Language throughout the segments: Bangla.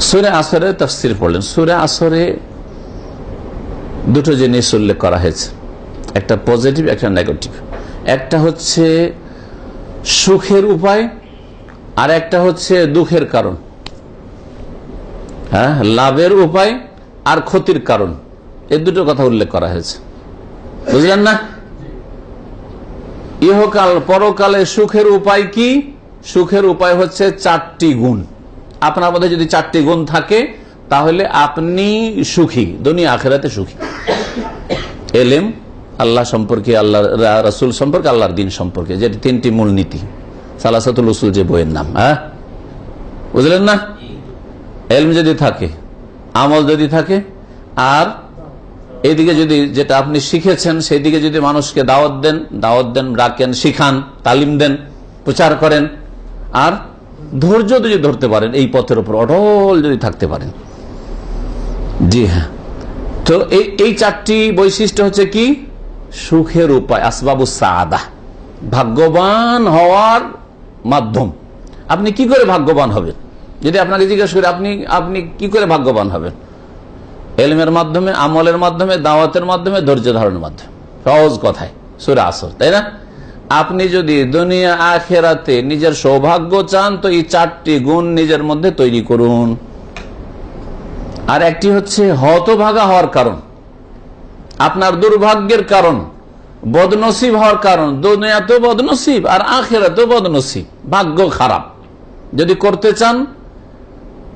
সুরে আসরে তফসির পড়লেন। সুরে আসরে দুটো জিনিস উল্লেখ করা হয়েছে। একটা পজিটিভ একটা নেগেটিভ একটা হচ্ছে সুখের উপায়, আর একটা হচ্ছে দুঃখের কারণ। হ্যাঁ? লাভের উপায় আর ক্ষতির কারণ। এই দুটো কথা উল্লেখ করা হয়েছে। বুঝলেন না? ইহকাল, পরকালে সুখের উপায় কি? সুখের উপায় হচ্ছে চারটি গুণ। আপনার মধ্যে যদি চারটি গুণ থাকে, তাহলে আপনি সুখী, দুনিয়া আখেরাতে সুখী। এলেম, আল্লাহ সম্পর্কে, আল্লাহ রসুল সম্পর্কে, আল্লাহর দিন সম্পর্কে, যেটি তিনটি মূলনীতি সালাসাতুল রসুল যে বইয়ের নাম হ্যাঁ? বুঝলেন না? এলম যদি থাকে, আমল যদি থাকে, আর এইদিকে যদি যেটা আপনি শিখেছেন সেই দিকে যদি মানুষকে দাওয়াত দেন দাওয়াত দেন, রাখেন, শিখান, তালিম দেন, প্রচার করেন, আর ধৈর্য যদি ধরতে পারেন, এই পথের উপর অটল যদি থাকতে পারেন। জি হ্যাঁ। তো এই চারটি বৈশিষ্ট্য হচ্ছে কি? সুখের উপায়, আসবাবু সাদা। ভাগ্যবান হওয়ার মাধ্যম। আপনি কি করে ভাগ্যবান হবেন? যদি আপনাকে জিজ্ঞেস করি, আপনি আপনি কি করে ভাগ্যবান হবেন? এলমের মাধ্যমে, আমলের মাধ্যমে, দাওয়াতের মাধ্যমে, ধৈর্য ধারণের মাধ্যমে। সহজ কথায়, সুরে আসর, তাই না? আপনি যদি দুনিয়া, আখেরাতে নিজের সৌভাগ্য চান, তো এই চারটি গুণ নিজের মধ্যে তৈরি করুন। আর একটি হচ্ছে হতভাগা হওয়ার কারণ, আপনার দুর্ভাগ্যের কারণ, বদনসিব হওয়ার কারণ। দুনিয়াতেও বদনসিব আর আখেরাতেও বদনসিব, ভাগ্য খারাপ। যদি করতে চান,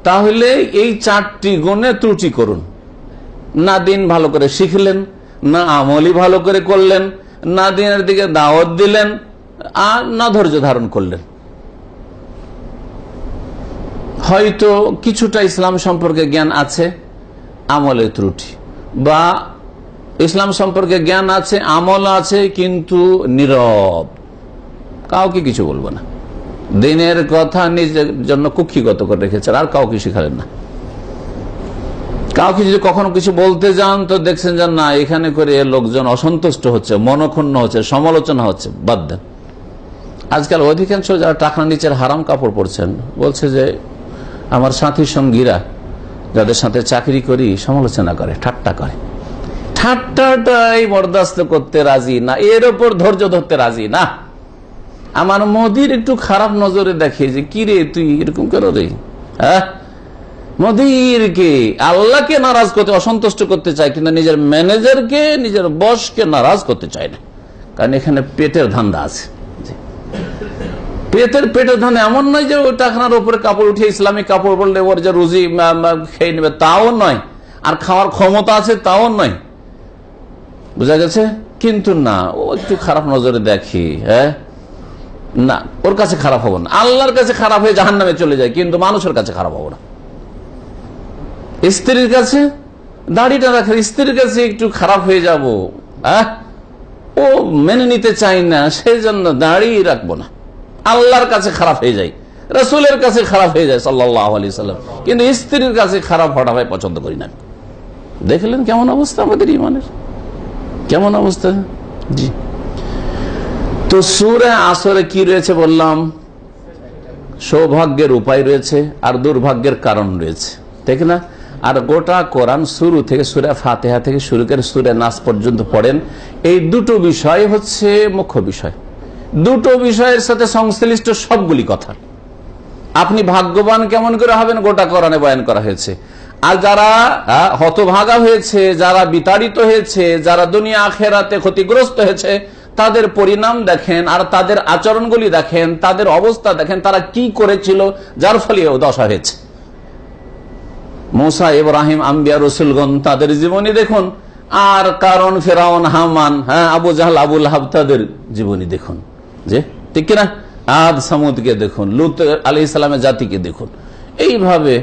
তাহলে এই চারটি গুণে ত্রুটি করুন। না দিন ভালো করে শিখলেন, না আমলই ভালো করে করলেন না দিনের দিকে দাওয়াত দিলেন, আর না ধৈর্য ধারণ করলেন। হয়তো কিছুটা ইসলাম সম্পর্কে জ্ঞান আছে, আমলের ত্রুটি। বা ইসলাম সম্পর্কে জ্ঞান আছে, আমল আছে, কিন্তু নীরব। কাউকে কিছু বলব না। দিনের কথা নিজের জন্য কুক্ষিগত করে রেখেছেন, আর কাউকে শিখালেন না। কাউকে যদি কখনো কিছু বলতে যান, তো দেখছেন যে না, এখানে করে লোকজন অসন্তুষ্ট হচ্ছে, মনক্ষুণ্ণ হচ্ছে, সমালোচনা হচ্ছে, বাদ দেন। আজকাল অধিকাংশ যারা টাকা নিচের হারাম কাপড় পরছেন, বলছে যে আমার সাথী সঙ্গীরা যাদের সাথে চাকরি করি, সমালোচনা করে, ঠাট্টা করে। ঠাট্টাটাই বরদাস্ত করতে রাজি না, এর ওপর ধৈর্য ধরতে রাজি না। আমার মোদির একটু খারাপ নজরে দেখে যে কি রে তুই, এরকম করো রে? হ্যাঁ? মোদিরকে, আল্লাহকে নারাজ করতে, অসন্তুষ্ট করতে চায়, কিন্তু নিজের ম্যানেজারকে, নিজের বসকে নারাজ করতে চায় না। কারণ এখানে পেটের ধান্দা আছে। পেটের পেটের ধান্দা এমন নয় যে ওই টাকার উপরে কাপড় উঠে ইসলামিক কাপড় বললে ওর যে রুজি খেয়ে নেবে, তাও নয়। আর খাওয়ার ক্ষমতা আছে, তাও নয়। বুঝা গেছে? কিন্তু না, ও একটু খারাপ নজরে দেখি হ্যাঁ? না, ওর কাছে খারাপ হব না। আল্লাহর কাছে খারাপ হয়ে জাহান নামে চলে যায়, কিন্তু মানুষের কাছে খারাপ হব না। স্ত্রীর কাছে, দাড়িটা রাখার স্ত্রীর কাছে একটু খারাপ হয়ে যাব। ও মেনে নিতে চাই না সেই জন্য দাঁড়িয়ে রাখব না। আল্লাহর কাছে খারাপ হয়ে যায়, রসুলের কাছে খারাপ হয়ে যায় সাল্লাহ আলি সাল্লাম। কিন্তু স্ত্রীর কাছে খারাপ হওয়া ভাই পছন্দ করি না দেখলেন কেমন অবস্থা আমাদের ইমানের কেমন অবস্থা? জি। তো সুরে আসরে কি রয়েছে বললাম? সৌভাগ্যের উপায় রয়েছে আর দুর্ভাগ্যের কারণ রয়েছে। ঠিক না? আর গোটা কোরআন শুরু থেকে সুরে ফাতেহা থেকে শুরু করে সুরে নাচ পর্যন্ত পড়েন। এই দুটো বিষয় হচ্ছে মুখ্য বিষয়। দুটো বিষয়ের সাথে সংশ্লিষ্ট সবগুলি কথা। আপনি ভাগ্যবান কেমন করে হবেন গোটা কোরআনে বয়ান করা হয়েছে। আর যারা হতভাগা হয়েছে, যারা বিতাড়িত হয়েছে, যারা দুনিয়া আখেরাতে ক্ষতিগ্রস্ত হয়েছে, তাদের পরিণাম দেখেন আর তাদের আচরণগুলি দেখেন, তাদের অবস্থা দেখেন, তারা কি করেছিল, যার ফলে দশা হয়েছে। মোসা, ইব্রাহিম, আম্বিয়া রসুলগন তাদের জীবনী দেখুন। আর কারণ ফেরাউন, হামান হ্যাঁ আবু জাহাল আবুল হাব তাদের জীবনী দেখুন। যে, ঠিক কিনা? আদ সামুদকে দেখুন, লুত আলি ইসলামের জাতিকে দেখুন। এইভাবে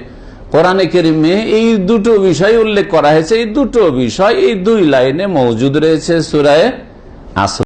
কোরআনে কেরিমে এই দুটো বিষয় উল্লেখ করা হয়েছে। এই দুটো বিষয়, এই দুই লাইনে মজুদ রয়েছে সুরায় আস